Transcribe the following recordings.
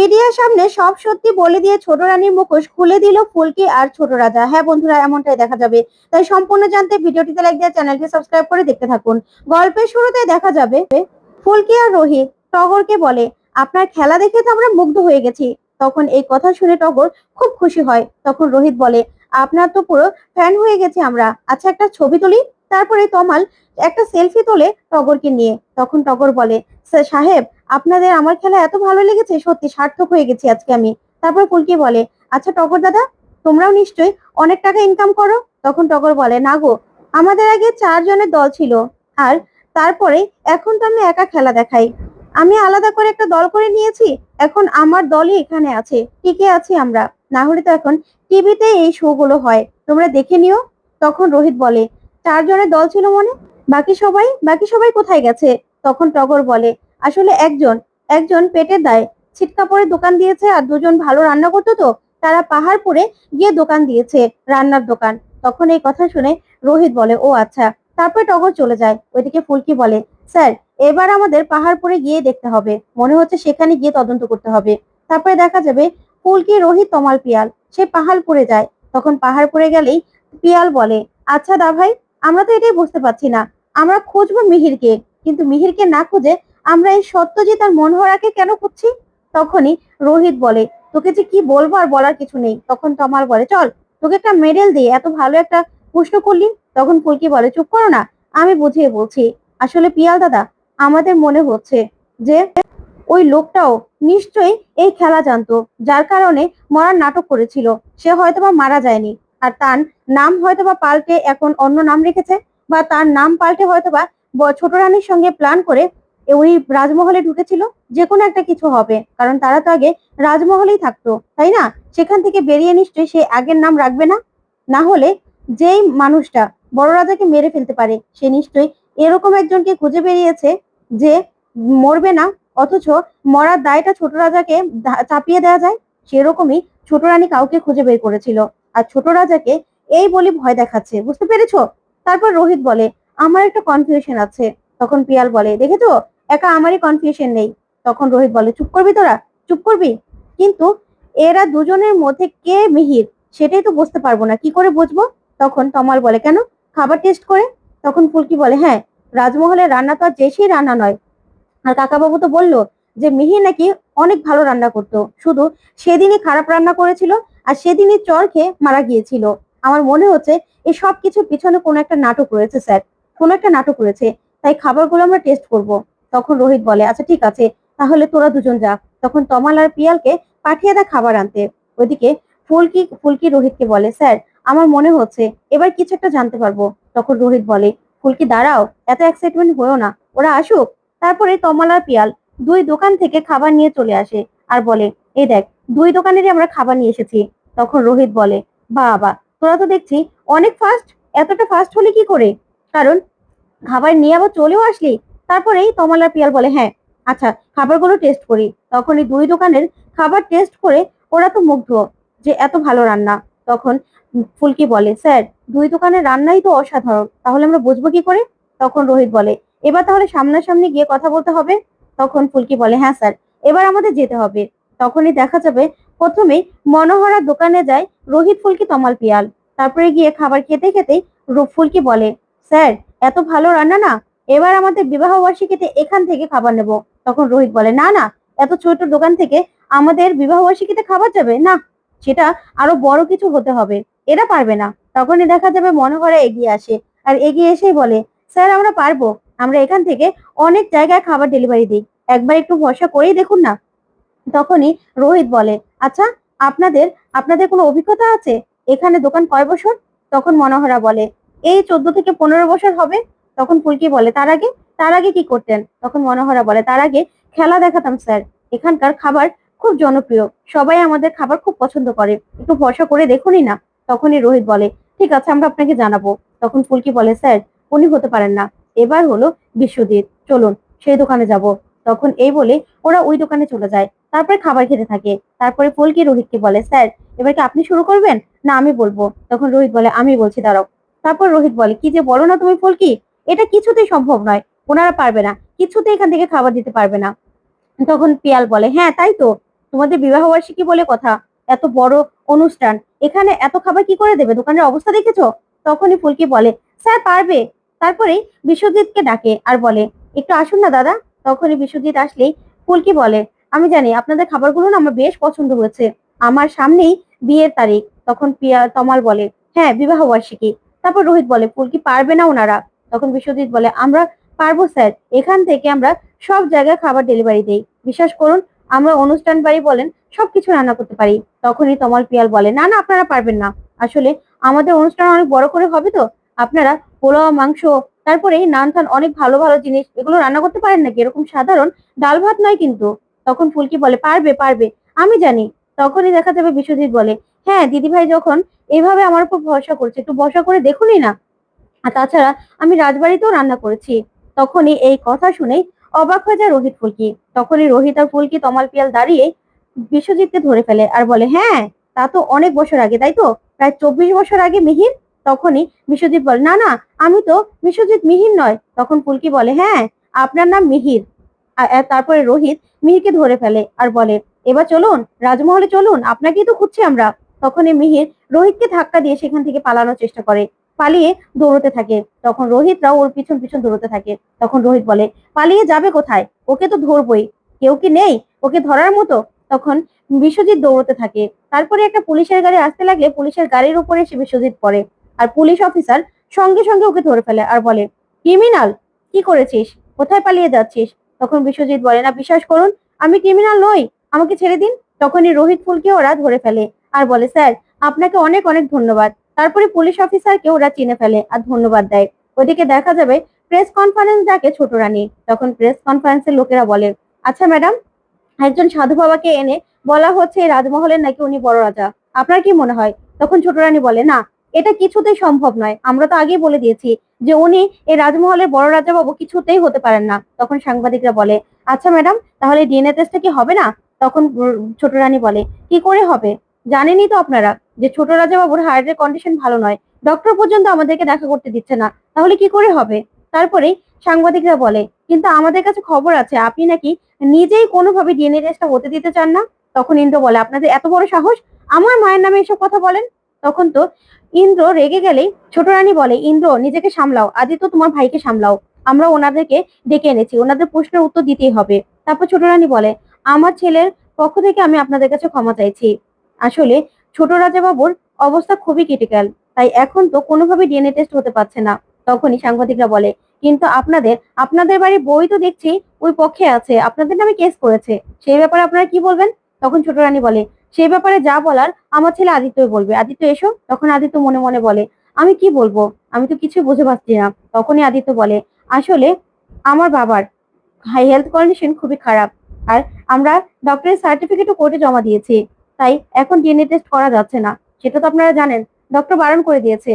মিডিয়ার সামনে সব সত্যি বলে দিয়ে ছোট রানীর মুখোশ খুলে দিল ফুলকি আর ছোট রাজা। হ্যাঁ বন্ধুরা, এমনটাই দেখা যাবে। তাই সম্পূর্ণ জানতে ভিডিওটিতে লাইক দিয়ে চ্যানেলটি সাবস্ক্রাইব করে দেখতে থাকুন। গল্পের শুরুতে দেখা যাবে, ফুলকি আর রোহিত টগরকে বলে, আপনার খেলা দেখে তো আমরা মুগ্ধ হয়ে গেছি। তখন এই কথা শুনে টগর খুব খুশি হয়। তখন রোহিত বলে, আপনার তো পুরো ফ্যান হয়ে গেছে আমরা। আচ্ছা একটা ছবি তুলি। তারপরে তমাল একটা সেলফি তোলে টগরকে নিয়ে। তখন টগর বলে, "স্যার সাহেব আপনাদের আমার খেলা এত ভালো লেগেছে, সত্যি সার্থক হয়ে গেছি আজকে আমি। তারপর কুলকি বলে আচ্ছা টগর দাদা, তোমরাও নিশ্চয়ই অনেক টাকা ইনকাম করো? তখন টগর বলে, না গো, আমাদের আগে চারজনের দল ছিল, আর তারপরে এখন তো আমি একা খেলা দেখাই। আমি আলাদা করে একটা দল করে নিয়েছি, এখন আমার দলই এখানে আছে, টিকে আছি আমরা। না হলে তো এখন টিভিতে এই শো গুলো হয়। তোমরা দেখে নিও। তখন রোহিত বলে চারজনের দল ছিল মনে? বাকি সবাই বাকি সবাই কোথায় গেছে? তখন টগর বলে আসলে একজন একজন পেটের দায়। ছিটকাপড়ের দোকান দিয়েছে আর দুজন ভালো রান্না করতো তো, তারা পাহাড়পুরে গিয়ে দোকান দিয়েছে, রান্নার দোকান। তখন এই কথা শুনে রোহিত বলে, ও আচ্ছা। তারপরে টগর চলে যায়। ওইদিকে ফুলকি বলে, স্যার, এবার আমাদের পাহাড়পুরে গিয়ে দেখতে হবে। মনে হচ্ছে সেখানে গিয়ে তদন্ত করতে হবে। তারপরে দেখা যাবে ফুলকি, রোহিত, তমাল, পিয়াল। সে পাহাড়পুরে যায়। তখন পাহাড়পুরে গেলেই পিয়াল বলে আচ্ছা দা ভাই, আমরা তো এটাই বুঝতে পারছি না। আমরা খুঁজবো মিহিরকে। কিন্তু মিহিরকে না খুঁজে আমরা এই সত্যজিৎ আর মনোহরাকে কেন খুঁজছি? তখনই রোহিত বলে, তোকে যে কি বলব আর বলার কিছু নেই। তখন তমাল বলে, চল, তোকে একটা মেডেল দিয়ে এত ভালো একটা প্রশ্ন করলি? তখন ফুলকি বলে, চুপ করো না, আমি বুঝিয়ে বলছি। আসলে পিয়াল দাদা, আমাদের মনে হচ্ছে যে ওই লোকটাও নিশ্চয়ই এই খেলা জানতো, যার কারণে মরার নাটক করেছিল। সে হয়তোবা মারা যায়নি। আর তার নাম হয়তোবা পাল্টে এখন অন্য নাম রেখেছে, বা তার নাম পাল্টে হয়তোবা ছোট রানীর সঙ্গে প্ল্যান করে উনি রাজমহলে ঢুকেছিল যে কোনো একটা কিছু হবে, কারণ তারা তো আগে রাজমহলেই থাকতো, তাই না? সেখান থেকে বেরিয়ে নিশ্চয়ই সে আগের নাম রাখবে না? না হলে যেই মানুষটা বড় রাজাকে মেরে ফেলতে পারে, সে নিশ্চয়ই এরকম একজনকে খুঁজে বেরিয়েছে যে মরবে না, অথচ মরার দায়টা ছোট রাজাকে চাপিয়ে দেওয়া যায়, সেরকমই ছোট রানী কাউকে খুঁজে বের করেছিল। আর ছোট রাজাকে এই বলে ভয় দেখাচ্ছে, বুঝতে পেরেছ? তারপর রোহিত বলে, আমার একটা কনফিউশন আছে। তখন পিয়াল বলে, দেখেছ? একা আমারই কনফিউশন নেই। তখন রোহিত বলে, চুপ করবি তোরা? চুপ করবি? কিন্তু এরা দুজনের মধ্যে কে মিহির সেটাই তো বুঝতে পারব না। কি করে বুঝব? তখন তমাল বলে, কেন? খাবার টেস্ট করে? তখন ফুলকি বলে হ্যাঁ রাজমহলের রান্না তো আর যে সেই রান্না নয়। আর কাকাবাবু তো বলল যে, মিহির নাকি অনেক ভালো রান্না করতো। শুধু সেদিনই খারাপ রান্না করেছিল আর সেদিনই চর খেয়ে মারা গিয়েছিল। আমার মনে হচ্ছে এই সব কিছুর পিছনে কোনো একটা নাটক রয়েছে, স্যার। কোনো একটা নাটক রয়েছে। তাই খাবারগুলো আমরা টেস্ট করব। তখন রোহিত বলে আচ্ছা ঠিক আছে, তাহলে তোরা দুজন যা। তখন তমাল আর পিয়ালকে পাঠিয়ে দেয় খাবার আনতে। ওইদিকে ফুলকি ফুলকি রোহিতকে বলে, স্যার, আমার মনে হচ্ছে এবার কিছু একটা জানতে পারব। তখন রোহিত বলে, ফুলকি, দাঁড়াও, এত এক্সাইটমেন্ট হয়েও না, ওরা আসুক। তারপরে তমাল আর পিয়াল দুই দোকান থেকে খাবার নিয়ে চলে আসে আর বলে, এই দেখ, দুই দোকানেরই আমরা খাবার নিয়ে এসেছি। তখন রোহিত বলে, বাবা, তোরা তো দেখছি অনেক ফাস্ট এতটা ফাস্ট হলে কি করে? কারণ খাবার নিয়ে আবার চলেও আসলি? তারপরেই তমাল আর পিয়াল বলে হ্যাঁ আচ্ছা খাবারগুলো টেস্ট করি। তখন এই দুই দোকানের খাবার টেস্ট করে ওরা তো মুগ্ধ যে, এত ভালো রান্না। তখন ফুলকি বলে, স্যার, দুই দোকানের রান্নাই তো অসাধারণ, তাহলে আমরা বুঝব কি করে? তখন রোহিত বলে, এবার তাহলে সামনাসামনি গিয়ে কথা বলতে হবে? তখন ফুলকি বলে হ্যাঁ স্যার, এবার আমাদের যেতে হবে। তখনই দেখা যাবে প্রথমেই মনোহরা দোকানে যায় রোহিত ফুলকি তমাল পিয়াল। তারপরে গিয়ে খাবার খেতে খেতেই রু- ফুলকি বলে, স্যার, এত ভালো রান্না না? এবার আমাদের বিবাহ বার্ষিকীতে এখান থেকে খাবার নেব। তখন রোহিত বলে, না না, এত ছোট দোকান থেকে আমাদের বিবাহ বার্ষিকীতে খাবার যাবে? না, সেটা আরও বড় কিছু হতে হবে। এরা পারবে না। তখনই দেখা যাবে মনোহরা এগিয়ে আসে আর এগিয়ে এসেই বলে, স্যার, আমরা পারব। আমরা এখান থেকে অনেক জায়গায় খাবার ডেলিভারি দিই। একবার একটু ভরসা করেই দেখুন না? তখনই রোহিত বলে আচ্ছা আপনাদের আপনাদের কোনো অভিজ্ঞতা আছে? এখানে দোকান কয় বছর? তখন মনোহরা বলে, এই চোদ্দ থেকে পনেরো বছর হবে। তখন ফুলকি বলে, তার আগে তার আগে কি করতেন? তখন মনোহরা বলে, তার আগে খেলা দেখাতাম, স্যার। এখানকার খাবার খুব জনপ্রিয়। সবাই আমাদের খাবার খুব পছন্দ করে। একটু ভরসা করে দেখুনই না? তখনই রোহিত বলে, ঠিক আছে, আমরা আপনাকে জানাব। তখন ফুলকি বলে, স্যার, উনি হতে পারেন না। এবার হলো বিশ্বজিৎ। চলুন, সেই দোকানে যাব। তখন এই বলে, ওরা ওই দোকানে চলে যায়। তারপরে খাবার খেতে থাকে। তারপরে ফুলকি রোহিতকে বলে, স্যার, এবার কি আপনি শুরু করবেন? না, আমি বলব। তখন রোহিত বলে, আমি বলছি, দাঁড়াও। তারপর রোহিত বলে, কি যে বলো না তুমি ফুলকি? এটা কিছুতেই সম্ভব নয়। ওনারা পারবে না। কিছুতেই এখান থেকে খাবার দিতে পারবে না। তখন পিয়াল বলে হ্যাঁ তাই তো। তোমাদের বিবাহ বার্ষিকী বলে কথা। এত বড় অনুষ্ঠান। এখানে এত খাবার কি করে দেবে? দোকানের অবস্থা দেখেছ? তখনই ফুলকি বলে, স্যার, পারবে। তারপরেই বিশ্বজিৎকে ডাকে আর বলে, একটু আসুন না, দাদা। তখনই বিশ্বজিৎ আসলেই ফুলকি বলে, আমি জানি আপনাদের খাবারগুলো না আমার বেশ পছন্দ হয়েছে। আমার সামনেই বিয়ের তারিখ। তখন পিয়া তমাল বলে হ্যাঁ বিবাহ বার্ষিকী। তারপর রোহিত বলে, ফুলকি পারবে না ওনারা। তখন বিশ্বজিৎ বলে, আমরা পারব, স্যার। এখান থেকে আমরা সব জায়গায় খাবার ডেলিভারি দেই। বিশ্বাস করুন, আমরা অনুষ্ঠান বাড়ি বলেন, সবকিছু রান্না করতে পারি। তখনই তমাল পিয়াল বলে, না না, আপনারা পারবেন না। আসলে আমাদের অনুষ্ঠান অনেক বড় করে হবে তো। আপনারা পোলাও, মাংস, তারপরে নান টান অনেক ভালো ভালো জিনিস, এগুলো রান্না করতে পারেন নাকি? এরকম সাধারণ ডাল ভাত নয় কিন্তু। তখন ফুলকি বলে, পারবে পারবে। আমি জানি। তখনই দেখা যাবে বিশ্বজিৎ বলে হ্যাঁ দিদিভাই যখন এইভাবে আমার উপর ভরসা করছে, একটু ভরসা করে দেখুনই না। আর তাছাড়া আমি রাজবাড়িতেও রান্না করেছি। তখনই এই কথা শুনেই অবাক হয়ে যায় রোহিত ফুলকি। তখনই রোহিত আর ফুলকি তমাল পিয়াল দাঁড়িয়ে বিশ্বজিৎকে ধরে ফেলে আর বলে হ্যাঁ তা তো অনেক বছর আগে, তাই তো? প্রায় চব্বিশ বছর আগে মিহির? তখনই বিশ্বজিৎ বলে, না না, আমি তো বিশ্বজিৎ মিহির নয়। তখন ফুলকি বলে হ্যাঁ আপনার নাম মিহির। তারপরে রোহিত মিহিরকে ধরে ফেলে আর বলে, এবার চলুন, রাজমহলে চলুন, আপনাকেই তো খুঁজছি আমরা। তখনই মিহির রোহিতকে ধাক্কা দিয়ে সেখান থেকে পালানোর চেষ্টা করে। পালিয়ে দৌড়তে থাকে। তখন রোহিতরাও ওর পিছন পিছন দৌড়তে থাকে। তখন রোহিত বলে, পালিয়ে যাবে কোথায়? ওকে তো ধরবই। কেউ কি নেই? ওকে ধরার মতো? তখন বিশ্বজিৎ দৌড়তে থাকে। তারপরে একটা পুলিশের গাড়ি আসতে লাগলে পুলিশের গাড়ির উপরে এসে বিশ্বজিৎ পড়ে। আর পুলিশ অফিসার সঙ্গে সঙ্গে ওকে ধরে ফেলে আর বলে, ক্রিমিনাল, কি করেছিস? কোথায় পালিয়ে যাচ্ছিস? তখন বিশ্বজিৎ বলে, না, বিশ্বাস করুন, আমি ক্রিমিনাল নই। আমাকে ছেড়ে দিন। তখনই রোহিত ফুলকে ওরা ধরে ফেলে আর বলে, স্যার, আপনাকে অনেক অনেক ধন্যবাদ। তারপরে পুলিশ অফিসারকে ওরা চিনে ফেলে আর ধন্যবাদ দেয়। ওদিকে দেখা যাবে প্রেস কনফারেন্স ডাকে ছোট রানী। তখন প্রেস কনফারেন্সের লোকেরা বলে আচ্ছা ম্যাডাম একজন সাধু বাবাকে এনে বলা হচ্ছে রাজমহলের নাকি উনি বড় রাজা। আপনার কি মনে হয়? তখন ছোট রানী বলে, না, এটা কিছুতেই সম্ভব নয়। আমরা তো আগেই বলে দিয়েছি যে উনি এই রাজমহলের বড় রাজা বাবু কিছুতেই হতে পারেন না। তখন সাংবাদিকরা বলে আচ্ছা ম্যাডাম তাহলে ডিএনএ টেস্টটা কি হবে না? তখন ছোট রানী বলে, কি করে হবে? জানেনই তো আপনারা যে ছোট রাজা বাবুর হার্টের কন্ডিশন ভালো নয়। ডক্টর পর্যন্ত আমাদেরকে দেখা করতে দিচ্ছে না। তাহলে কি করে হবে? তারপরে সাংবাদিকরা বলে, কিন্তু আমাদের কাছে খবর আছে, আপনি নাকি নিজেই কোনোভাবে ডিএনএ টেস্টটা হতে দিতে চান না? তখন ইন্দ্র বলে, আপনাদের এত বড় সাহস? আমার মায়ের নামে এসব কথা বলেন? তখন তো ইন্দ্র রেগে গেলেই ছোট রানী বলে, ইন্দ্র, নিজেকে সামলাও। আদিত্য তোমার ভাইকে সামলাও। আমরা ওনাদেরকে ডেকে এনেছি। ওনাদের প্রশ্নের উত্তর দিতেই হবে। তারপর ছোট রানী বলে, আমার ছেলের পক্ষ থেকে আমি আপনাদের কাছে ক্ষমা চাইছি। আসলে ছোট রাজা বাবুর অবস্থা খুবই ক্রিটিক্যাল তাই এখন তো কোনোভাবে ডিএনএ টেস্ট হতে পারছে না। তখনই সাংবাদিকরা বলে, কিন্তু আপনাদের আপনাদের বাড়ির বই তো দেখছি, ওই পক্ষে আছে, আপনাদের নামে কেস করেছে। সেই ব্যাপারে আপনারা কি বলবেন? তখন ছোট রানী বলে, সেই ব্যাপারে যা বলার, আমার ছেলে আদিত্যই বলবে। আদিত্য, এসো। তখন আদিত্য মনে মনে বলে, আমি কি বলব? আমি তো কিছু বুঝে পারছি না। তখনই আদিত্য বলে, আসলে আমার বাবার হেলথ কন্ডিশন খুবই খারাপ, আর আমরা ডক্টরের সার্টিফিকেটও কোর্টে জমা দিয়েছি। তাই এখন ডিএনএ টেস্ট করা যাচ্ছে না। সেটা তো আপনারা জানেন ডক্টর বারণ করে দিয়েছে।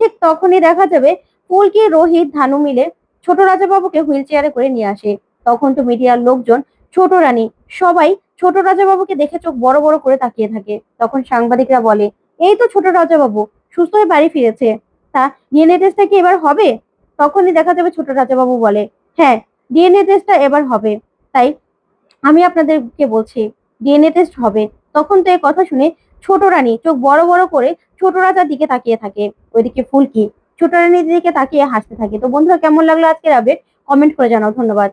ঠিক তখনই দেখা যাবে ফুলকি রোহিত, ধানু মিলে ছোট রাজাবাবুকে হুইল চেয়ারে করে নিয়ে আসে। তখন তো মিডিয়ার লোকজন ছোট রানী, সবাই ছোট রাজাবাবুকে দেখে চোখ বড় বড় করে তাকিয়ে থাকে। তখন সাংবাদিকরা বলে, এই তো ছোট রাজাবাবু, সুস্থ হয়ে বাড়ি ফিরেছে। তা ডিএনএ টেস্টটা কি এবার হবে? তখনই দেখা যাবে ছোট রাজাবাবু বলে হ্যাঁ ডিএনএ টেস্টটা এবার হবে। তাই আমি আপনাদেরকে বলছি ডিএনএ টেস্ট হবে। তখন তো এই কথা শুনে ছোট রানী চোখ বড় বড় করে ছোট রাজার দিকে তাকিয়ে থাকে। ওইদিকে ফুলকি ছোট রানীর দিকে তাকিয়ে হাসতে থাকে। তো বন্ধুরা, কেমন লাগল আজকের আপডেট কমেন্ট করে জানাও। ধন্যবাদ।